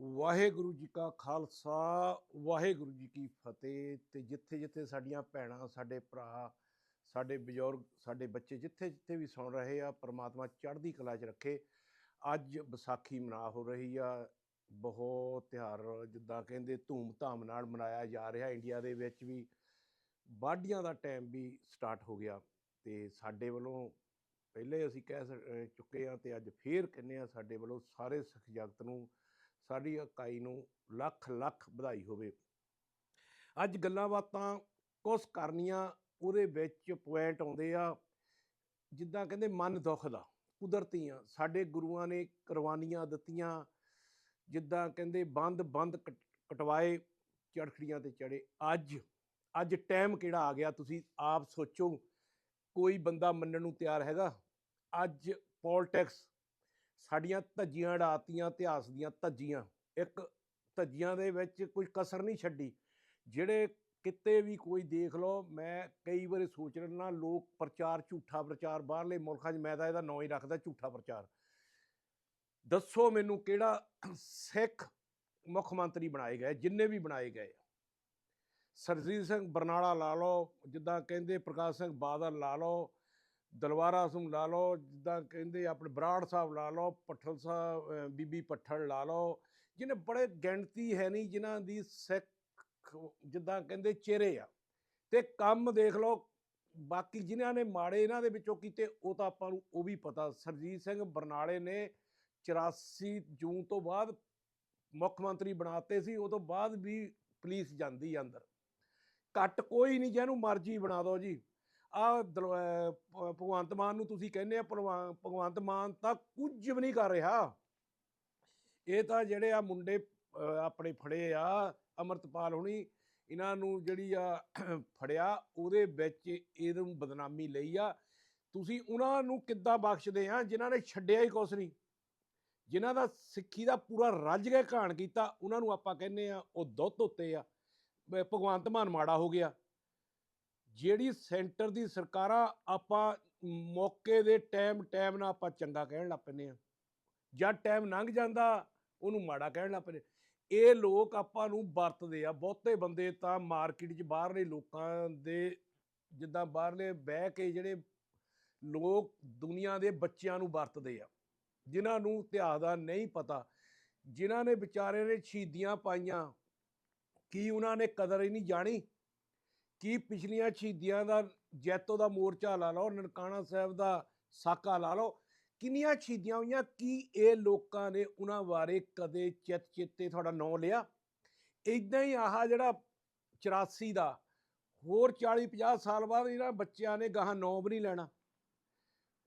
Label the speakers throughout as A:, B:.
A: ਵਾਹਿਗੁਰੂ ਜੀ ਕਾ ਖਾਲਸਾ, ਵਾਹਿਗੁਰੂ ਜੀ ਕੀ ਫਤਿਹ। ਤੇ ਜਿੱਥੇ ਜਿੱਥੇ ਸਾਡੀਆਂ ਭੈਣਾਂ, ਸਾਡੇ ਭਰਾ, ਸਾਡੇ ਬਜ਼ੁਰਗ, ਸਾਡੇ ਬੱਚੇ ਜਿੱਥੇ ਜਿੱਥੇ ਵੀ ਸੁਣ ਰਹੇ ਆ, ਪ੍ਰਮਾਤਮਾ ਚੜ੍ਹਦੀ ਕਲਾ 'ਚ ਰੱਖੇ। ਅੱਜ ਵਿਸਾਖੀ ਮਨਾ ਹੋ ਰਹੀ ਆ। ਬਹੁਤ ਤਿਉਹਾਰ ਜਿੱਦਾਂ ਕਹਿੰਦੇ ਧੂਮ-ਧਾਮ ਨਾਲ ਮਨਾਇਆ ਜਾ ਰਿਹਾ। ਇੰਡੀਆ ਦੇ ਵਿੱਚ ਵੀ ਵਾਢੀਆਂ ਦਾ ਟਾਈਮ ਵੀ ਸਟਾਰਟ ਹੋ ਗਿਆ। ਤੇ ਸਾਡੇ ਵੱਲੋਂ ਪਹਿਲੇ ਅਸੀਂ ਕਹਿ ਸਕ- ਚੁੱਕੇ ਆ ਤੇ ਅੱਜ ਫੇਰ ਕਹਿੰਦੇ ਆ, ਸਾਡੇ ਵੱਲੋਂ ਸਾਰੇ ਸਿੱਖ ਜਗਤ ਨੂੰ ਸਾਡੀ ਇਕਾਈ ਨੂੰ ਲੱਖ ਲੱਖ ਵਧਾਈ ਹੋਵੇ। ਅੱਜ ਗੱਲਾਂ ਬਾਤਾਂ ਕੁਛ ਕਰਨੀਆਂ ਉਹਦੇ ਵਿੱਚ ਪੁਆਇੰਟ ਆਉਂਦੇ ਆ, ਜਿੱਦਾਂ ਕਹਿੰਦੇ ਮਨ ਦੁੱਖ ਦਾ ਕੁਦਰਤੀਆਂ, ਸਾਡੇ ਗੁਰੂਆਂ ਨੇ ਕੁਰਬਾਨੀਆਂ ਦਿੱਤੀਆਂ, ਜਿੱਦਾਂ ਕਹਿੰਦੇ ਬੰਦ ਬੰਦ ਕਟ- ਕਟਵਾਏ, ਚੜਖੜੀਆਂ ਤੇ ਚੜੇ ਅੱਜ ਅੱਜ ਟਾਈਮ ਕਿਹੜਾ ਆ ਗਿਆ ਤੁਸੀਂ ਆਪ ਸੋਚੋ, ਕੋਈ ਬੰਦਾ ਮੰਨਣ ਨੂੰ ਤਿਆਰ ਹੈਗਾ? ਅੱਜ ਪੋਲਿਟਿਕਸ ਸਾਡੀਆਂ ਧੱਜੀਆਂ ਡਾਤੀਆਂ, ਇਤਿਹਾਸ ਦੀਆਂ ਧੱਜੀਆਂ। ਇੱਕ ਧੱਜੀਆਂ ਦੇ ਵਿੱਚ ਕੋਈ ਕਸਰ ਨਹੀਂ ਛੱਡੀ। ਜਿਹੜੇ ਕਿਤੇ ਵੀ ਕੋਈ ਦੇਖ ਲਓ, ਮੈਂ ਕਈ ਵਾਰੀ ਸੋਚ ਰਹਿਣਾ ਲੋਕ ਪ੍ਰਚਾਰ, ਝੂਠਾ ਪ੍ਰਚਾਰ, ਬਾਹਰਲੇ ਮੁਲਕਾਂ 'ਚ ਮੈਂ ਤਾਂ ਇਹਦਾ ਨਾਂ ਹੀ ਰੱਖਦਾ, ਝੂਠਾ ਪ੍ਰਚਾਰ। ਦੱਸੋ ਮੈਨੂੰ ਕਿਹੜਾ ਸਿੱਖ ਮੁੱਖ ਮੰਤਰੀ ਬਣਾਏ ਗਏ, ਜਿੰਨੇ ਵੀ ਬਣਾਏ ਗਏ ਸਰਜੀਤ ਸਿੰਘ ਬਰਨਾਲਾ ਲਾ ਲਓ, ਜਿੱਦਾਂ ਕਹਿੰਦੇ ਪ੍ਰਕਾਸ਼ ਸਿੰਘ ਬਾਦਲ ਲਾ ਲਓ ਦਲਵਾਰਾ ਸਿੰਘ ਲਾ ਲਓ, ਜਿੱਦਾਂ ਕਹਿੰਦੇ ਆਪਣੇ ਬਰਾੜ ਸਾਹਿਬ ਲਾ ਲਓ, ਪੱਠਲ ਸਾਹਿਬ ਬੀਬੀ ਪੱਠਲ ਲਾ ਲਓ, ਜਿਹਨੇ ਬੜੇ ਗਿਣਤੀ ਹੈ ਨਹੀਂ ਜਿਨ੍ਹਾਂ ਦੀ ਸਿੱਖ ਜਿੱਦਾਂ ਕਹਿੰਦੇ ਚਿਹਰੇ ਆ। ਤੇ ਕੰਮ ਦੇਖ ਲਓ, ਬਾਕੀ ਜਿਨ੍ਹਾਂ ਨੇ ਮਾੜੇ ਇਹਨਾਂ ਦੇ ਵਿੱਚੋਂ ਕੀਤੇ, ਉਹ ਤਾਂ ਆਪਾਂ ਨੂੰ ਉਹ ਵੀ ਪਤਾ। ਸਰਜੀਤ ਸਿੰਘ ਬਰਨਾਲੇ ਨੇ 84 ਜੂਨ ਤੋਂ ਬਾਅਦ ਮੁੱਖ ਮੰਤਰੀ ਬਣਾਤੇ ਸੀ, ਉਹ ਤੋਂ ਬਾਅਦ ਵੀ ਪੁਲਿਸ ਜਾਂਦੀ ਆ ਅੰਦਰ। ਘੱਟ ਕੋਈ ਨਹੀਂ ਜਿਹਨੂੰ ਮਰਜ਼ੀ ਬਣਾ ਦਿਓ ਜੀ। ਆ ਭਗਵੰਤ ਮਾਨ ਨੂੰ ਤੁਸੀਂ ਕਹਿੰਦੇ ਆ ਭਗਵਾਨ- ਭਗਵੰਤ ਮਾਨ ਤਾਂ ਕੁਝ ਵੀ ਨਹੀਂ ਕਰ ਰਿਹਾ। ਇਹ ਤਾਂ ਜਿਹੜੇ ਆ ਮੁੰਡੇ ਆਪਣੇ ਫੜੇ ਆ, ਅਮਰਤਪਾਲ ਹੁਣੀ, ਇਹਨਾਂ ਨੂੰ ਜਿਹੜੀ ਆ ਫੜਿਆ, ਉਹਦੇ ਵਿੱਚ ਇਹਨੂੰ ਬਦਨਾਮੀ ਲਈ ਆ। ਤੁਸੀਂ ਉਹਨਾਂ ਨੂੰ ਕਿੱਦਾਂ ਬਖਸ਼ਦੇ ਆ, ਜਿਨ੍ਹਾਂ ਨੇ ਛੱਡਿਆ ਹੀ ਕੁਛ ਨਹੀਂ? ਜਿਨ੍ਹਾਂ ਦਾ ਸਿੱਖੀ ਦਾ ਪੂਰਾ ਰੱਜ ਕੇ ਘਾਣ ਕੀਤਾ, ਉਹਨਾਂ ਨੂੰ ਆਪਾਂ ਕਹਿੰਦੇ ਆ ਉਹ ਦੁੱਧ ਉੱਤੇ ਆ। ਭਗਵੰਤ ਮਾਨ ਮਾੜਾ ਹੋ ਗਿਆ। ਜਿਹੜੀ ਸੈਂਟਰ ਦੀ ਸਰਕਾਰਾਂ ਆਪਾਂ ਮੌਕੇ ਦੇ ਟਾਈਮ ਟਾਈਮ ਨਾਲ ਆਪਾਂ ਚੰਗਾ ਕਹਿਣ ਲੱਗ ਪੈਂਦੇ ਆ। ਜਾਂ ਟਾਈਮ ਲੰਘ ਜਾਂਦਾ, ਉਹਨੂੰ ਮਾੜਾ ਕਹਿਣ ਲੱਗ ਪੈਂਦੇ ਇਹ ਲੋਕ ਆਪਾਂ ਨੂੰ ਵਰਤਦੇ ਆ। ਬਹੁਤੇ ਬੰਦੇ ਤਾਂ ਮਾਰਕੀਟ 'ਚ ਬਾਹਰਲੇ ਲੋਕਾਂ ਦੇ, ਜਿੱਦਾਂ ਬਾਹਰਲੇ ਬਹਿ ਕੇ ਜਿਹੜੇ ਲੋਕ ਦੁਨੀਆ ਦੇ ਬੱਚਿਆਂ ਨੂੰ ਵਰਤਦੇ ਆ। ਜਿਨ੍ਹਾਂ ਨੂੰ ਇਤਿਹਾਸ ਦਾ ਨਹੀਂ ਪਤਾ। ਜਿਨ੍ਹਾਂ ਨੇ ਵਿਚਾਰੇ ਨੇ ਸ਼ਹੀਦੀਆਂ ਪਾਈਆਂ, ਕੀ ਉਹਨਾਂ ਨੇ ਕਦਰ ਹੀ ਨਹੀਂ ਜਾਣੀ? ਕੀ ਪਿਛਲੀਆਂ ਸ਼ਹੀਦੀਆਂ ਦਾ ਜੈਤੋ ਦਾ ਮੋਰਚਾ ਲਾ ਲਓ, ਨਨਕਾਣਾ ਸਾਹਿਬ ਦਾ ਸਾਕਾ ਲਾ ਲਓ, ਕਿੰਨੀਆਂ ਸ਼ਹੀਦੀਆਂ ਹੋਈਆਂ, ਕੀ ਇਹ ਲੋਕਾਂ ਨੇ ਉਹਨਾਂ ਬਾਰੇ ਕਦੇ ਚਿਤ ਚੇਤੇ ਤੁਹਾਡਾ ਨਾਂ ਲਿਆ? ਇਦਾਂ ਹੀ ਆਹ ਜਿਹੜਾ 84 ਦਾ, ਹੋਰ 40 50 ਸਾਲ ਬਾਅਦ ਇਹਨਾਂ ਬੱਚਿਆਂ ਨੇ ਗਾਹਾਂ ਨਾਂ ਵੀ ਨਹੀਂ ਲੈਣਾ।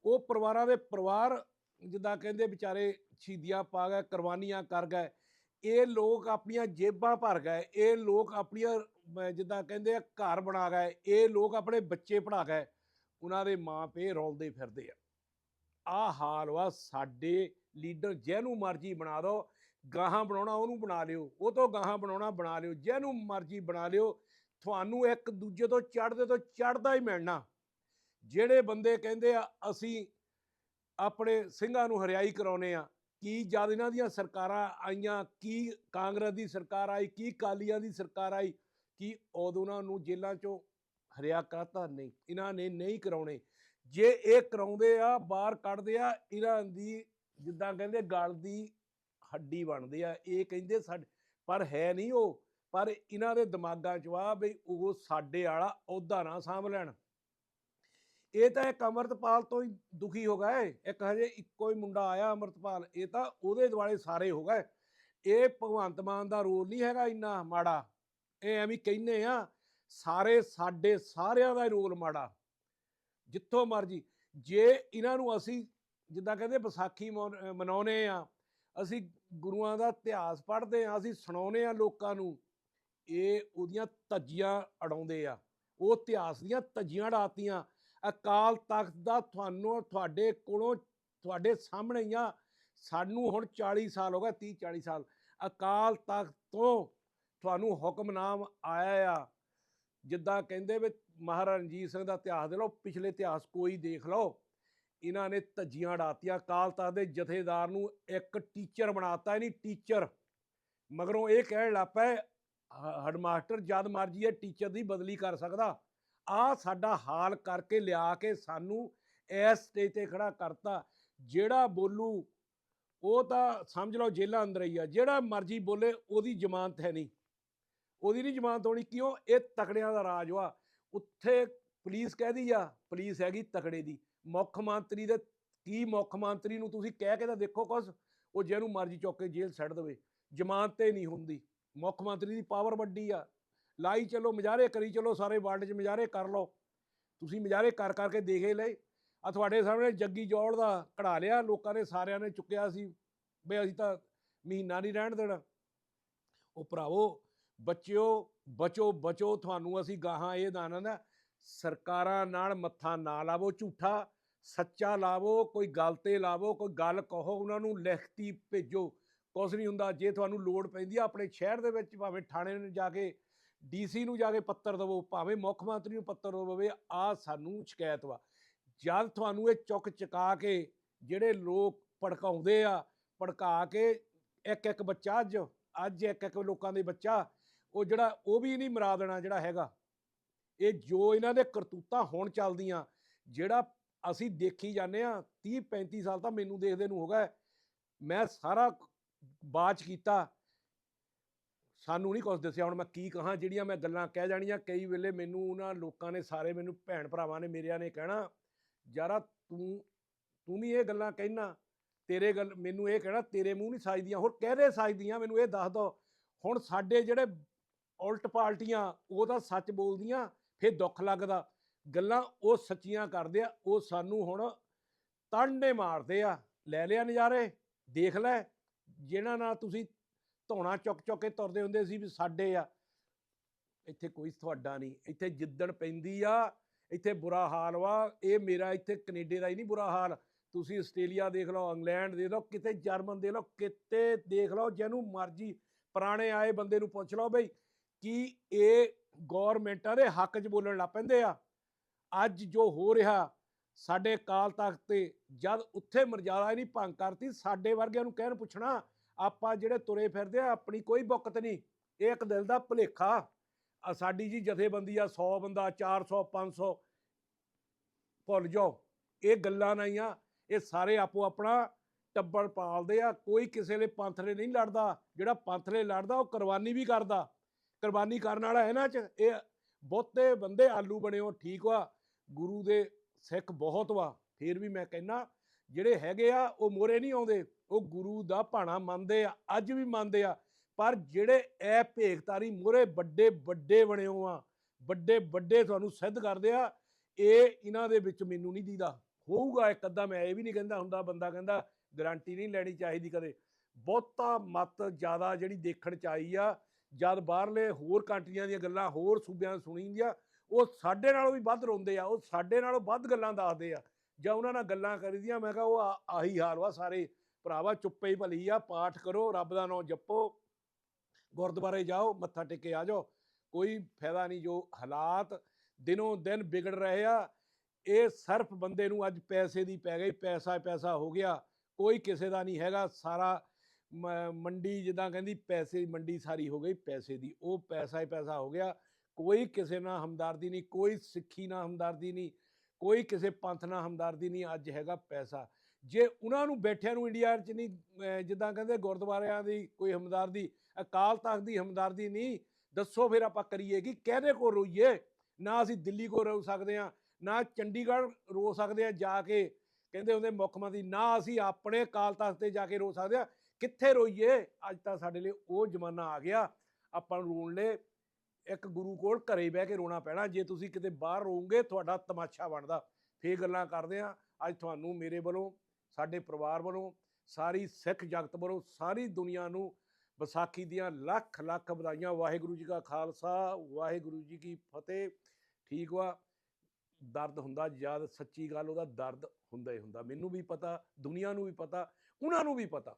A: ਉਹ ਪਰਿਵਾਰਾਂ ਦੇ ਪਰਿਵਾਰ, ਜਿੱਦਾਂ ਕਹਿੰਦੇ ਵਿਚਾਰੇ ਸ਼ਹੀਦੀਆਂ ਪਾ ਗਏ, ਕੁਰਬਾਨੀਆਂ ਕਰ ਗਏ, ਇਹ ਲੋਕ ਆਪਣੀਆਂ ਜੇਬਾਂ ਭਰ ਗਏ, ਇਹ ਲੋਕ ਆਪਣੀਆਂ ਜਿੱਦਾਂ ਕਹਿੰਦੇ ਆ, ਘਰ ਬਣਾ ਗਏ ਇਹ ਲੋਕ ਆਪਣੇ ਬੱਚੇ ਪੜਾ ਗਏ ਉਹਨਾਂ ਦੇ ਮਾਂ ਪੇ ਰੋਲਦੇ ਫਿਰਦੇ ਆ। ਆ ਹਾਲ ਵਾ, ਸਾਡੇ ਲੀਡਰ ਜਿਹਨੂੰ ਮਰਜ਼ੀ ਬਣਾ ਦਿਓ ਗਾਹਾਂ ਬਣਾਉਣਾ ਉਹਨੂੰ ਬਣਾ ਲਿਓ, ਉਹ ਤੋਂ ਗਾਹਾਂ ਬਣਾਉਣਾ ਬਣਾ ਲਿਓ, ਜਿਹਨੂੰ ਮਰਜ਼ੀ ਬਣਾ ਲਿਓ, ਤੁਹਾਨੂੰ ਇੱਕ ਦੂਜੇ ਤੋਂ ਚੜ੍ਹਦੇ ਤੋਂ ਚੜ੍ਹਦਾ ਹੀ ਮਿਲਣਾ। ਜਿਹੜੇ ਬੰਦੇ ਕਹਿੰਦੇ ਆ, ਅਸੀਂ ਆਪਣੇ ਸਿੰਘਾਂ ਨੂੰ ਹਰਿਆਈ ਕਰਾਉਨੇ ਆ, ਕੀ ਜਦ ਇਹਨਾਂ ਦੀਆਂ ਸਰਕਾਰਾਂ ਆਈਆਂ, ਕੀ ਕਾਂਗਰਸ ਦੀ ਸਰਕਾਰ ਆਈ, ਕੀ ਕਾਲੀਆਂ ਦੀ ਸਰਕਾਰ ਆਈ ਕਿ ਉਦੋਂ ਉਹਨਾਂ ਨੂੰ ਜੇਲ੍ਹਾਂ ਚੋਂ ਹਰਿਆ ਕਰਤਾ ਨਹੀਂ, ਇਹਨਾਂ ਨੇ ਨਹੀਂ ਕਰਾਉਣੇ। ਜੇ ਇਹ ਕਰਾਉਂਦੇ ਆ, ਬਾਹਰ ਕੱਢਦੇ ਆ, ਇਹਨਾਂ ਦੀ ਜਿੱਦਾਂ ਕਹਿੰਦੇ ਗਲ ਦੀ ਹੱਡੀ ਬਣਦੇ ਆ, ਇਹ ਕਹਿੰਦੇ ਸਾਡੇ, ਪਰ ਹੈ ਨਹੀਂ ਉਹ। ਪਰ ਇਹਨਾਂ ਦੇ ਦਿਮਾਗਾਂ 'ਚ ਵਾ ਬਈ ਉਹ ਸਾਡੇ ਵਾਲਾ ਅਹੁਦਾ ਨਾ ਸਾਂਭ ਲੈਣ। ਇਹ ਤਾਂ ਇੱਕ ਅਮਰਤਪਾਲ ਤੋਂ ਹੀ ਦੁਖੀ ਹੋ ਗਏ। ਇੱਕ ਹਜੇ ਇੱਕੋ ਹੀ ਮੁੰਡਾ ਆਇਆ ਅਮਰਤਪਾਲ, ਇਹ ਤਾਂ ਉਹਦੇ ਦੁਆਲੇ ਸਾਰੇ ਹੋ ਗਏ। ਇਹ ਭਗਵੰਤ ਮਾਨ ਦਾ ਰੋਲ ਨਹੀਂ ਹੈਗਾ ਇੰਨਾ ਮਾੜਾ। ਇਹ ਐਵੇਂ ਕਹਿੰਦੇ ਆ, ਸਾਰੇ ਸਾਡੇ ਸਾਰਿਆਂ ਦਾ ਰੋਲ ਮਾੜਾ। ਜਿੱਥੋਂ ਮਰਜ਼ੀ, ਜੇ ਇਹਨਾਂ ਨੂੰ ਅਸੀਂ ਜਿੱਦਾਂ ਕਹਿੰਦੇ ਵਿਸਾਖੀ ਮੌਨ- ਮਨਾਉਨੇ ਆ, ਅਸੀਂ ਗੁਰੂਆਂ ਦਾ ਇਤਿਹਾਸ ਪੜ੍ਹਦੇ ਆ, ਅਸੀਂ ਸੁਣਾਉਨੇ ਆ ਲੋਕਾਂ ਨੂੰ, ਇਹ ਉਹਦੀਆਂ ਧੱਜੀਆਂ ਅੜਾਉਂਦੇ ਆ। ਉਹ ਇਤਿਹਾਸ ਦੀਆਂ ਧੱਜੀਆਂ ਡਾਤੀਆਂ ਅਕਾਲ ਤਖਤ ਦਾ ਤੁਹਾਨੂੰ ਤੁਹਾਡੇ ਕੋਲੋਂ, ਤੁਹਾਡੇ ਸਾਹਮਣੇ ਆ। ਸਾਨੂੰ ਹੁਣ 40 ਸਾਲ ਹੋ ਗਏ 30 40 ਸਾਲ। ਅਕਾਲ ਤਖਤ ਤੋਂ ਤੁਹਾਨੂੰ ਹੁਕਮਨਾਮ ਆਇਆ ਆ। ਜਿੱਦਾਂ ਕਹਿੰਦੇ ਵੀ ਮਹਾਰਾਜਾ ਰਣਜੀਤ ਸਿੰਘ ਦਾ ਇਤਿਹਾਸ ਦੇ ਲਓ, ਪਿਛਲੇ ਇਤਿਹਾਸ ਕੋਈ ਦੇਖ ਲਓ। ਇਹਨਾਂ ਨੇ ਧੱਜੀਆਂ ਡਾਤੀਆਂ ਅਕਾਲ ਤਖਤ ਦੇ ਜਥੇਦਾਰ ਨੂੰ ਇੱਕ ਟੀਚਰ ਬਣਾਤਾ ਨਹੀਂ ਟੀਚਰ ਮਗਰੋਂ ਇਹ ਕਹਿਣ ਲੱਗ ਪਏ ਹੈਡਮਾਸਟਰ ਜਦ ਮਰਜ਼ੀ ਇਹ ਟੀਚਰ ਦੀ ਬਦਲੀ ਕਰ ਸਕਦਾ। ਆ ਸਾਡਾ ਹਾਲ ਕਰਕੇ ਲਿਆ ਕੇ ਸਾਨੂੰ ਇਸ ਸਟੇਜ ਤੇ ਖੜਾ ਕਰਤਾ। ਜਿਹੜਾ ਬੋਲੂ, ਉਹ ਤਾਂ ਸਮਝ ਲਓ ਜੇਲ੍ਹਾਂ ਅੰਦਰ ਹੀ ਆ। ਜਿਹੜਾ ਮਰਜ਼ੀ ਬੋਲੇ, ਉਹਦੀ ਜ਼ਮਾਨਤ ਹੈ ਨਹੀਂ। ਉਹਦੀ ਨਹੀਂ ਜ਼ਮਾਨਤ ਹੋਣੀ ਕਿਉਂ? ਇਹ ਤਕੜਿਆਂ ਦਾ ਰਾਜ ਵਾ। ਉੱਥੇ ਪੁਲਿਸ ਕਹਦੀ ਆ, ਪੁਲਿਸ ਹੈਗੀ ਤਕੜੇ ਦੀ। ਮੁੱਖ ਮੰਤਰੀ ਦੇ, ਕੀ ਮੁੱਖ ਮੰਤਰੀ ਨੂੰ ਤੁਸੀਂ ਕਹਿ ਕੇ ਤਾਂ ਦੇਖੋ ਕੁਛ, ਉਹ ਜਿਹਨੂੰ ਮਰਜ਼ੀ ਚੁੱਕ ਕੇ ਜੇਲ੍ਹ ਛੱਡ ਦੇਵੇ। ਜ਼ਮਾਨਤ ਤੇ ਨਹੀਂ ਹੁੰਦੀ। ਮੁੱਖ ਮੰਤਰੀ ਦੀ ਪਾਵਰ ਵੱਡੀ ਆ। ਲਾਈ ਚਲੋ, ਮਜ਼ਾਰੇ ਕਰੀ ਚਲੋ, ਸਾਰੇ ਵਰਲਡ 'ਚ ਮਜ਼ਾਰੇ ਕਰ ਲਓ। ਤੁਸੀਂ ਮਜ਼ਾਰੇ ਕਰ ਕਰਕੇ ਦੇਖੇ ਲਏ। ਆ ਤੁਹਾਡੇ ਸਾਹਮਣੇ ਜੱਗੀ ਜੋੜ ਦਾ ਕਢਾ ਲਿਆ। ਲੋਕਾਂ ਨੇ ਸਾਰਿਆਂ ਨੇ ਚੁੱਕਿਆ ਸੀ, ਬਈ ਅਸੀਂ ਤਾਂ ਮਹੀਨਾ ਨਹੀਂ ਰਹਿਣ ਦੇਣਾ। ਉਹ ਭਰਾਵੋ ਬੱਚਿਓ, ਬਚੋ ਬਚੋ, ਤੁਹਾਨੂੰ ਅਸੀਂ ਗਾਹਾਂ ਇਹ ਦਾਨਾ ਨਾ ਸਰਕਾਰਾਂ ਨਾਲ ਮੱਥਾ ਨਾ ਲਾਵੋ ਝੂਠਾ, ਸੱਚਾ ਲਾਵੋ, ਕੋਈ ਗੱਲ ਤੇ ਲਾਵੋ, ਕੋਈ ਗੱਲ ਕਹੋ, ਉਹਨਾਂ ਨੂੰ ਲਿਖਤੀ ਭੇਜੋ। ਕੁਛ ਨਹੀਂ ਹੁੰਦਾ, ਜੇ ਤੁਹਾਨੂੰ ਲੋੜ ਪੈਂਦੀ ਆ, ਆਪਣੇ ਸ਼ਹਿਰ ਦੇ ਵਿੱਚ, ਭਾਵੇਂ ਥਾਣੇ ਨੂੰ ਜਾ ਕੇ ਡੀਸੀ ਨੂੰ ਜਾ ਕੇ ਪੱਤਰ ਦਵੋ, ਭਾਵੇਂ ਮੁੱਖ ਮੰਤਰੀ ਨੂੰ ਪੱਤਰ ਦਵੋ, ਆ ਸਾਨੂੰ ਸ਼ਿਕਾਇਤ ਵਾ। ਜਦ ਤੁਹਾਨੂੰ ਇਹ ਚੁੱਕ ਚੁਕਾ ਕੇ, ਜਿਹੜੇ ਲੋਕ ਭੜਕਾਉਂਦੇ ਆ, ਭੜਕਾ ਕੇ ਇੱਕ ਇੱਕ ਬੱਚਾ ਅੱਜ ਅੱਜ ਇੱਕ ਇੱਕ ਲੋਕਾਂ ਦੇ ਬੱਚਾ ਉਹ ਜਿਹੜਾ, ਉਹ ਵੀ ਨਹੀਂ ਮਰਾ ਦੇਣਾ ਜਿਹੜਾ ਹੈਗਾ। ਇਹ ਜੋ ਇਹਨਾਂ ਦੇ ਕਰਤੂਤਾਂ ਹੁਣ ਚੱਲਦੀਆਂ, ਜਿਹੜਾ ਅਸੀਂ ਦੇਖੀ ਜਾਂਦੇ ਆ 30 35 ਸਾਲ ਤਾਂ ਮੈਨੂੰ ਦੇਖਦੇ ਨੂੰ ਹੋ ਗਿਆ। ਮੈਂ ਸਾਰਾ ਬਾਚ ਕੀਤਾ। ਸਾਨੂੰ ਨਹੀਂ ਕੁਝ ਦੱਸਿਆ, ਹੁਣ ਮੈਂ ਕੀ ਕਹਾਂ, ਜਿਹੜੀਆਂ ਮੈਂ ਗੱਲਾਂ ਕਹਿ ਜਾਣੀਆਂ, ਕਈ ਵੇਲੇ ਮੈਨੂੰ ਉਹਨਾਂ ਲੋਕਾਂ ਨੇ, ਸਾਰੇ ਮੈਨੂੰ ਭੈਣ ਭਰਾਵਾਂ ਨੇ, ਮੇਰਿਆਂ ਨੇ ਕਹਿਣਾ, ਯਾਰਾ ਤੂੰ ਤੂੰ ਵੀ ਇਹ ਗੱਲਾਂ ਕਹਿਣਾ, ਤੇਰੇ ਗੱਲ, ਮੈਨੂੰ ਇਹ ਕਹਿਣਾ, ਤੇਰੇ ਮੂੰਹ ਨਹੀਂ ਸਾਜਦੀਆਂ, ਹੋਰ ਕਹਿ ਰਹੇ ਸਾਜਦੀਆਂ, ਮੈਨੂੰ ਇਹ ਦੱਸ ਦੋ। ਹੁਣ ਸਾਡੇ ਜਿਹੜੇ ਉਲਟ ਪਾਲਟੀਆਂ, ਉਹ ਤਾਂ ਸੱਚ ਬੋਲਦੀਆਂ, ਫਿਰ ਦੁੱਖ ਲੱਗਦਾ। ਗੱਲਾਂ ਉਹ ਸੱਚੀਆਂ ਕਰਦੇ ਆ, ਉਹ ਸਾਨੂੰ ਹੁਣ ਤਾਂਡੇ ਮਾਰਦੇ ਆ। ਲੈ ਲਿਆ ਨਜ਼ਾਰੇ, ਦੇਖ ਲੈ ਜਿਹਨਾਂ ਨਾਲ ਤੁਸੀਂ ਧੋਣਾ ਚੁੱਕ ਚੁੱਕ ਕੇ ਤੁਰਦੇ ਹੁੰਦੇ ਸੀ ਵੀ ਸਾਡੇ ਆ। ਇੱਥੇ ਕੋਈ ਤੁਹਾਡਾ ਨਹੀਂ, ਇੱਥੇ ਜਿੱਦਣ ਪੈਂਦੀ ਆ, ਇੱਥੇ ਬੁਰਾ ਹਾਲ ਵਾ, ਇਹ ਮੇਰਾ ਇੱਥੇ ਕੈਨੇਡਾ ਦਾ ਹੀ ਨਹੀਂ ਬੁਰਾ ਹਾਲ। ਤੁਸੀਂ ਆਸਟ੍ਰੇਲੀਆ ਦੇਖ ਲਓ, ਇੰਗਲੈਂਡ ਦੇਖ ਲਓ, ਕਿਤੇ ਜਰਮਨ ਦੇਖ ਲਓ, ਕਿਤੇ ਦੇਖ ਲਓ, ਜਿਹਨੂੰ ਮਰਜ਼ੀ ਪੁਰਾਣੇ ਆਏ ਬੰਦੇ ਨੂੰ ਪੁੱਛ ਲਓ ਬਈ ਕਿ ਇਹ ਗਵਰਨਮੈਂਟਾਂ ਦੇ ਹੱਕ 'ਚ ਬੋਲਣ ਲੱਗ ਪੈਂਦੇ ਆ। ਅੱਜ ਜੋ ਹੋ ਰਿਹਾ, ਸਾਡੇ ਕਾਲ ਤਖਤ ਤੇ ਜਦ ਉੱਥੇ ਮਰਜ਼ਾਦਾ ਨਹੀਂ ਭੰਗ ਕਰਤੀ, ਸਾਡੇ ਵਰਗਿਆਂ ਨੂੰ ਕਹਿਣ ਪੁੱਛਣਾ, ਆਪਾਂ ਜਿਹੜੇ ਤੁਰੇ ਫਿਰਦੇ ਆ, ਆਪਣੀ ਕੋਈ ਬੁੱਕਤ ਨਹੀਂ, ਇਹ ਇੱਕ ਦਿਲ ਦਾ ਭੁਲੇਖਾ। ਆ ਸਾਡੀ ਜੀ ਜਥੇਬੰਦੀ ਆ 100 ਬੰਦਾ 400 500 ਭੁੱਲ ਜਾਓ। ਇਹ ਗੱਲਾਂ ਨਹੀਂ ਆ, ਇਹ ਸਾਰੇ ਆਪੋ ਆਪਣਾ ਟੱਬਰ ਪਾਲਦੇ ਆ, ਕੋਈ ਕਿਸੇ ਲਈ ਪੰਥਲੇ ਨਹੀਂ ਲੜਦਾ, ਜਿਹੜਾ ਪੰਥਲੇ ਲੜਦਾ, ਉਹ ਕੁਰਬਾਨੀ ਵੀ ਕਰਦਾ। ਕੁਰਬਾਨੀ ਕਰਨ ਵਾਲਾ ਇਹਨਾਂ 'ਚ। ਇਹ ਬਹੁਤੇ ਬੰਦੇ ਆਲੂ ਬਣੇ ਹੋ ਠੀਕ ਵਾ, ਗੁਰੂ ਦੇ ਸਿੱਖ ਬਹੁਤ ਵਾ। ਫਿਰ ਵੀ ਮੈਂ ਕਹਿੰਨਾ, ਜਿਹੜੇ ਹੈਗੇ ਆ, ਉਹ ਮੋਰੇ ਨਹੀਂ ਆਉਂਦੇ। ਉਹ ਗੁਰੂ ਦਾ ਭਾਣਾ ਮੰਨਦੇ ਆ, ਅੱਜ ਵੀ ਮੰਨਦੇ ਆ। ਪਰ ਜਿਹੜੇ ਐ ਭੇਖਤਾਰੀ ਮੋਰੇ ਵੱਡੇ ਵੱਡੇ ਬਣਿਓ ਆ, ਵੱਡੇ ਵੱਡੇ ਤੁਹਾਨੂੰ ਸਿੱਧ ਕਰਦੇ ਆ, ਇਹ ਇਹਨਾਂ ਦੇ ਵਿੱਚ ਮੈਨੂੰ ਨਹੀਂ ਦੀਦਾ। ਹੋਊਗਾ ਇੱਕ ਅੱਧਾ, ਮੈਂ ਇਹ ਵੀ ਨਹੀਂ ਕਹਿੰਦਾ ਹੁੰਦਾ, ਬੰਦਾ ਕਹਿੰਦਾ ਗਾਰੰਟੀ ਨਹੀਂ ਲੈਣੀ ਚਾਹੀਦੀ ਕਦੇ। ਬਹੁਤਾ ਮਤ ਜ਼ਿਆਦਾ ਜਿਹੜੀ ਦੇਖਣ ਚ ਆਈ ਆ ਜਦ ਬਾਹਰਲੇ ਹੋਰ ਕੰਟਰੀਆਂ ਦੀਆਂ ਗੱਲਾਂ ਹੋਰ ਸੂਬਿਆਂ ਦੀ ਸੁਣੀਂਦੀਆਂ, ਉਹ ਸਾਡੇ ਨਾਲੋਂ ਵੀ ਵੱਧ ਰੋਂਦੇ ਆ, ਉਹ ਸਾਡੇ ਨਾਲੋਂ ਵੱਧ ਗੱਲਾਂ ਦੱਸਦੇ ਆ। ਜਾਂ ਉਹਨਾਂ ਨਾਲ ਗੱਲਾਂ ਕਰੀਦੀਆਂ, ਮੈਂ ਕਿਹਾ ਉਹ ਆਹੀ ਹਾਲ ਵਾ ਸਾਰੇ ਭਰਾਵਾ, ਚੁੱਪੇ ਹੀ ਭਲੀ ਆ, ਪਾਠ ਕਰੋ, ਰੱਬ ਦਾ ਨਾਮ ਜਪੋ, ਗੁਰਦੁਆਰੇ ਜਾਓ, ਮੱਥਾ ਟੇਕੇ ਆ ਜਾਓ। ਕੋਈ ਫਾਇਦਾ ਨਹੀਂ ਜੋ ਹਾਲਾਤ ਦਿਨੋਂ ਦਿਨ ਵਿਗੜ ਰਹੇ ਆ। ਇਹ ਸਿਰਫ ਬੰਦੇ ਨੂੰ ਅੱਜ ਪੈਸੇ ਦੀ ਪੈ ਗਈ ਪੈਸਾ ਪੈਸਾ ਹੋ ਗਿਆ, ਕੋਈ ਕਿਸੇ ਦਾ ਨਹੀਂ ਹੈਗਾ, ਸਾਰਾ ਮੰਡੀ ਜਿੱਦਾਂ ਕਹਿੰਦੀ ਪੈਸੇ ਮੰਡੀ ਸਾਰੀ ਹੋ ਗਈ ਪੈਸੇ ਦੀ, ਉਹ ਪੈਸਾ ਹੀ ਪੈਸਾ ਹੋ ਗਿਆ। ਕੋਈ ਕਿਸੇ ਨਾਲ ਹਮਦਰਦੀ ਨਹੀਂ, ਕੋਈ ਸਿੱਖੀ ਨਾਲ ਹਮਦਰਦੀ ਨਹੀਂ, ਕੋਈ ਕਿਸੇ ਪੰਥ ਨਾਲ ਹਮਦਰਦੀ ਨਹੀਂ, ਅੱਜ ਹੈਗਾ ਪੈਸਾ। ਜੇ ਉਹਨਾਂ ਨੂੰ ਬੈਠਿਆਂ ਨੂੰ ਇੰਡੀਆ 'ਚ ਨਹੀਂ ਜਿੱਦਾਂ ਕਹਿੰਦੇ ਗੁਰਦੁਆਰਿਆਂ ਦੀ ਕੋਈ ਹਮਦਰਦੀ, ਅਕਾਲ ਤਖਤ ਦੀ ਹਮਦਰਦੀ ਨਹੀਂ, ਦੱਸੋ ਫਿਰ ਆਪਾਂ ਕਰੀਏ ਕਿ, ਕਿਹਦੇ ਕੋ ਰੋਈਏ? ਨਾ ਅਸੀਂ ਦਿੱਲੀ ਕੋ ਰੋ ਸਕਦੇ ਆ ਨਾ ਚੰਡੀਗੜ੍ਹ ਰੋ ਸਕਦੇ ਆ ਜਾ ਕੇ, ਕਹਿੰਦੇ ਹੁੰਦੇ ਮੁੱਖ ਮੰਤਰੀ, ਨਾ ਅਸੀਂ ਆਪਣੇ ਅਕਾਲ ਤਖਤ ਤੇ ਜਾ ਕੇ ਰੋ ਸਕਦੇ ਆ ਕਿੱਥੇ ਰੋਈਏ? ਅੱਜ ਤਾਂ ਸਾਡੇ ਲਈ ਉਹ ਜ਼ਮਾਨਾ ਆ ਗਿਆ। ਆਪਾਂ ਨੂੰ ਰੋਣ ਲਈ ਇੱਕ ਗੁਰੂ ਕੋਲ ਘਰੇ ਬਹਿ ਕੇ ਰੋਣਾ ਪੈਣਾ। ਜੇ ਤੁਸੀਂ ਕਿਤੇ ਬਾਹਰ ਰੋਗੇ ਤੁਹਾਡਾ ਤਮਾਸ਼ਾ ਬਣਦਾ। ਫੇਰ ਗੱਲਾਂ ਕਰਦੇ ਆ। ਅੱਜ ਤੁਹਾਨੂੰ ਮੇਰੇ ਵੱਲੋਂ, ਸਾਡੇ ਪਰਿਵਾਰ ਵੱਲੋਂ, ਸਾਰੀ ਸਿੱਖ ਜਗਤ ਵੱਲੋਂ, ਸਾਰੀ ਦੁਨੀਆ ਨੂੰ ਵਿਸਾਖੀ ਦੀਆਂ ਲੱਖ ਲੱਖ ਵਧਾਈਆਂ। ਵਾਹਿਗੁਰੂ ਜੀ ਕਾ ਖਾਲਸਾ, ਵਾਹਿਗੁਰੂ ਜੀ ਕੀ ਫਤਿਹ। ਠੀਕ ਵਾ? ਦਰਦ ਹੁੰਦਾ, ਯਾਦ ਸੱਚੀ ਗੱਲ, ਉਹਦਾ ਦਰਦ ਹੁੰਦਾ ਹੀ ਹੁੰਦਾ। ਮੈਨੂੰ ਵੀ ਪਤਾ, ਦੁਨੀਆ ਨੂੰ ਵੀ ਪਤਾ, ਉਹਨਾਂ ਨੂੰ ਵੀ ਪਤਾ।